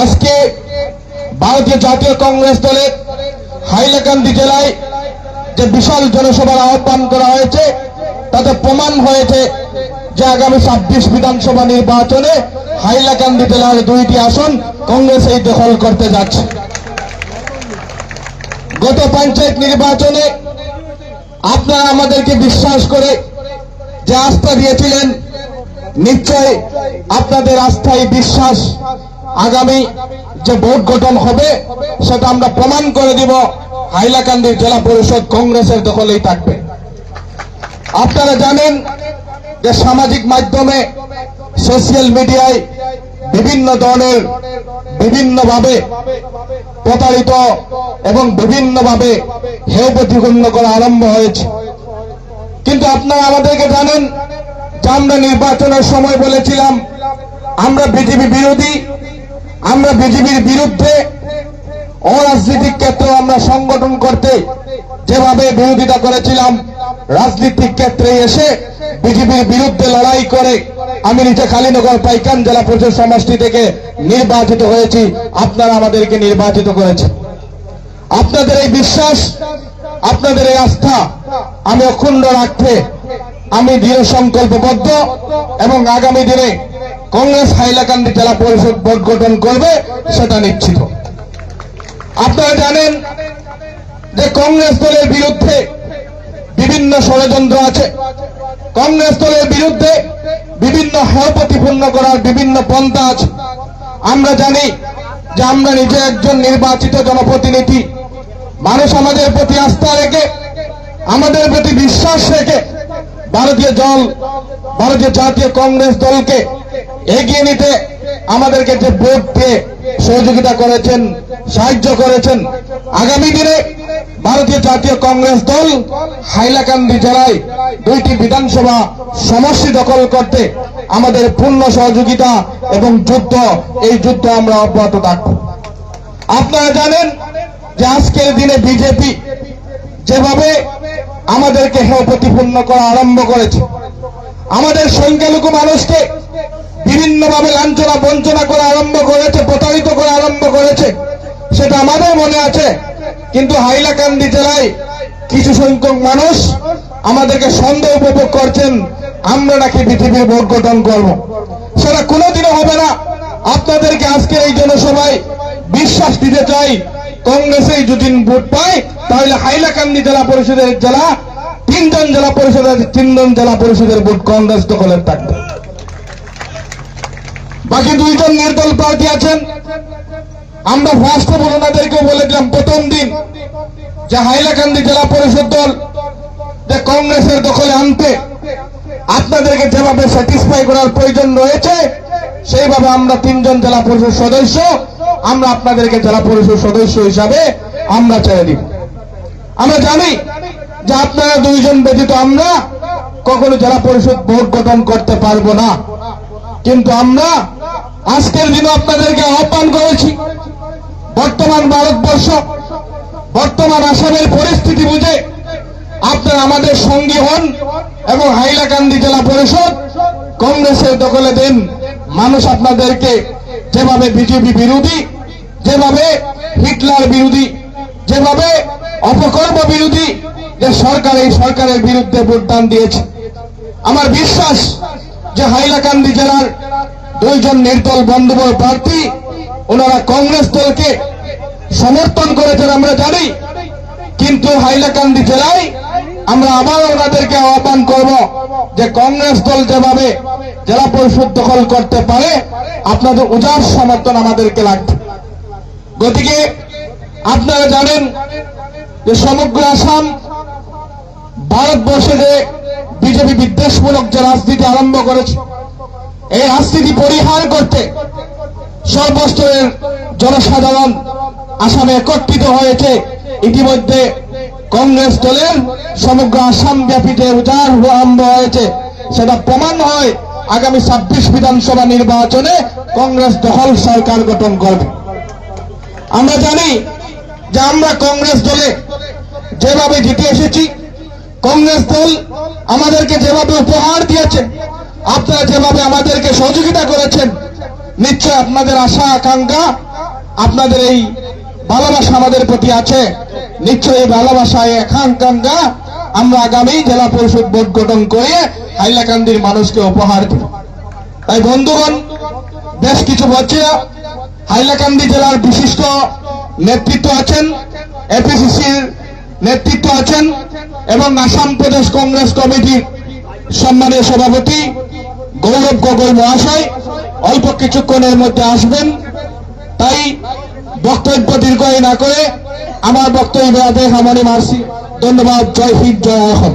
আজকে ভারতীয় জাতীয় কংগ্রেস দলের হাইলাকান্দি জেলায় যে বিশাল জনসভার আহ্বান করা হয়েছে, তাতে প্রমাণ হয়েছে যে আগামী ছাব্বিশ বিধানসভা নির্বাচনে হাইলাকান্দি জেলার দুইটি আসন কংগ্রেস এই দখল করতে যাচ্ছে। গত পঞ্চায়েত নির্বাচনে আপনারা আমাদেরকে বিশ্বাস করে যে আস্থা দিয়েছিলেন, নিশ্চয় আপনাদের আস্থায় বিশ্বাস আগামী যে ভোট গঠন হবে, সেটা আমরা প্রমাণ করে দিব, হাইলাকান্দির জেলা পরিষদ কংগ্রেসের দখলেই থাকবে। আপনারা জানেন যে সামাজিক মাধ্যমে, সোশ্যাল মিডিয়ায় বিভিন্ন ধরনের, বিভিন্নভাবে প্রতারিত এবং বিভিন্নভাবে হেয় প্রতিপন্ন করা আরম্ভ হয়েছে। কিন্তু আপনারা আমাদেরকে জানেন যে আমরা নির্বাচনের সময় বলেছিলাম, আমরা বিজেপি বিরোধী আমরা বিজেপির বিরুদ্ধে অরাজনৈতিক ক্ষেত্রে আমরা সংগঠন করতে যেভাবে বিরোধিতা করেছিলাম, রাজনীতিক ক্ষেত্রে এসে বিজেপির বিরুদ্ধে লড়াই করে আমি নিজে কালীনগর পাইকান জেলা পরিষদ সমষ্টি থেকে নির্বাচিত হয়েছি। আপনারা আমাদেরকে নির্বাচিত করেছেন। আপনাদের এই বিশ্বাস, আপনাদের এই আস্থা আমি অক্ষুণ্ণ রাখতে আমি দৃঢ় সংকল্পবদ্ধ এবং আগামী দিনে কংগ্রেস হাইলাকান্দি জেলা পরিষদ বোর্ড গঠন করবে, সেটা নিশ্চিত। আপনারা জানেন যে কংগ্রেস দলের বিরুদ্ধে বিভিন্ন ষড়যন্ত্র আছে। কংগ্রেস দলের বিরুদ্ধে বিভিন্ন হেয় প্রতিপন্ন করার বিভিন্ন পন্থা আছে। আমরা জানি যে আমরা নিজে একজন নির্বাচিত জনপ্রতিনিধি। মানুষ আমাদের প্রতি আস্থা রেখে, আমাদের প্রতি বিশ্বাস রেখে, ভারতীয় দল, ভারতীয় জাতীয় কংগ্রেস দলকে এগিয়ে নিতে আমাদেরকে যে ভোট সহযোগিতা করেছেন, সাহায্য করেছেন, আগামী দিনে ভারতীয় জাতীয় কংগ্রেস দল হাইলাকান্দি জেলায় দুইটি বিধানসভা সমষ্টি দখল করতে আমাদের পূর্ণ সহযোগিতা এবং যুদ্ধ, এই যুদ্ধ আমরা অব্যাহত থাকব আপনারা জানেন যে আজকের দিনে বিজেপি যেভাবে আমাদেরকে হেয় প্রতিপন্ন করা আরম্ভ করেছে, আমাদের সংখ্যালঘু মানুষকে বিভিন্নভাবে লাঞ্ছনা, বঞ্চনা করা আরম্ভ করেছে, প্রতারিত করা আরম্ভ করেছে। সেটা আমাদের মনে আছে। কিন্তু হাইলাকান্দি জেলায় কিছু সংখ্যক মানুষ আমাদেরকে সন্দেহ উপভোগ করছেন, আমরা নাকি পৃথিবীর ভোট গঠন করব। সেটা কোনোদিনও হবে না। আপনাদেরকে আজকের এই জনসভায় বিশ্বাস দিতে চাই কংগ্রেসে যদি ভোট পায়, তাহলে হাইলাকান্দি জেলা পরিষদের জেলা, তিনজন জেলা পরিষদের, তিনজন জেলা পরিষদের ভোট কংগ্রেস দখলের থাকবে। বাকি দুইজন নির্দল প্রার্থী আছেন। আমরা ফার্স্ট অফ ওনাদেরকেও বলে দিলাম, প্রথম দিন যে হাইলাকান্দি জেলা পরিষদ দল যে কংগ্রেসের দখলে আনতে আপনাদেরকে যেভাবে স্যাটিসফাই করার প্রয়োজন রয়েছে, সেইভাবে আমরা তিনজন জেলা পরিষদ সদস্য, আমরা আপনাদেরকে জেলা পরিষদ সদস্য হিসাবে আমরা ছেড়ে দিব। আমরা জানি যে আপনারা দুইজন ব্যতীত আমরা কখনো জেলা পরিষদ ভোট গঠন করতে পারব না। কিন্তু আমরা আজকের দিনে আপনাদেরকে আহ্বান করেছি, বর্তমান ভারতবর্ষ, বর্তমান আসামের পরিস্থিতি বুঝে আপনারা আমাদের সঙ্গী হন এবং হাইলাকান্দি জেলা পরিষদ কংগ্রেসের দখলে দেন। মানুষ আপনাদেরকে যেভাবে বিজেপি বিরোধী, যেভাবে হিটলার বিরোধী, যেভাবে অপকর্ম বিরোধী যে সরকার, এই সরকারের বিরুদ্ধে ভোটদান দিয়েছে। আমার বিশ্বাস যে হাইলাকান্দি জেলার দুইজন নির্দল বন্ধুবর প্রার্থী, ওনারা কংগ্রেস দলকে সমর্থন করেছেন, আমরা জানি। কিন্তু হাইলাকান্দি জেলায় আমরা আবার ওনাদেরকে আহ্বান করব যে কংগ্রেস দল যেভাবে জেলা পরিষদ দখল করতে পারে, আপনাদের উজার সমর্থন আমাদেরকে লাগবে। গতিকে আপনারা জানেন যে সমগ্র আসাম ভারতবর্ষে যে বিজেপি বিদ্বেষমূলক যে রাজনীতি আরম্ভ করেছে এই রাজনীতি পরিহার করতে সর্বস্তরের জনসাধারণ আসামে একত্রিত হয়েছে। ইতিমধ্যে কংগ্রেস দলের সমগ্র আসাম ব্যাপী যে উজাড় আরম্ভ হয়েছে। সেটা প্রমাণ হয় আগামী ছাব্বিশ বিধানসভা নির্বাচনে কংগ্রেস দখল সরকার গঠন করবে। আমরা জানি যে আমরা কংগ্রেস দলে যেভাবে জিতে এসেছি, কংগ্রেস দল আমাদেরকে যেভাবে উপহার দিয়েছে আপনারা যেভাবে আমাদেরকে সহযোগিতা করেছেন, নিশ্চয় আপনাদের আশা, আকাঙ্ক্ষা, আপনাদের এই ভালোবাসা আমাদের প্রতি আছে। নিশ্চয়ই এই ভালোবাসায় একাঙ্কাঙ্গা আমরা আগামী জেলা পরিষদ বোর্ড গঠন করে হাইলাকান্দির মানুষকে উপহার দেব। তাই বন্ধুগণ, বেশ কিছু বলছি হাইলাকান্দি জেলার বিশিষ্ট নেতৃত্ব আছেন এপিসিসির নেতৃত্ব আছেন এবং আসাম প্রদেশ কংগ্রেস কমিটির সম্মানীয় সভাপতি গৌরব গগৈ মহাশয় অল্প কিছুক্ষণের মধ্যে আসবেন। তাই বক্তব্য দীর্ঘ না করে আমার বক্তব্য আদেশ আমারই মারছি। ধন্যবাদ, জয় হিন্দ, জয় অসম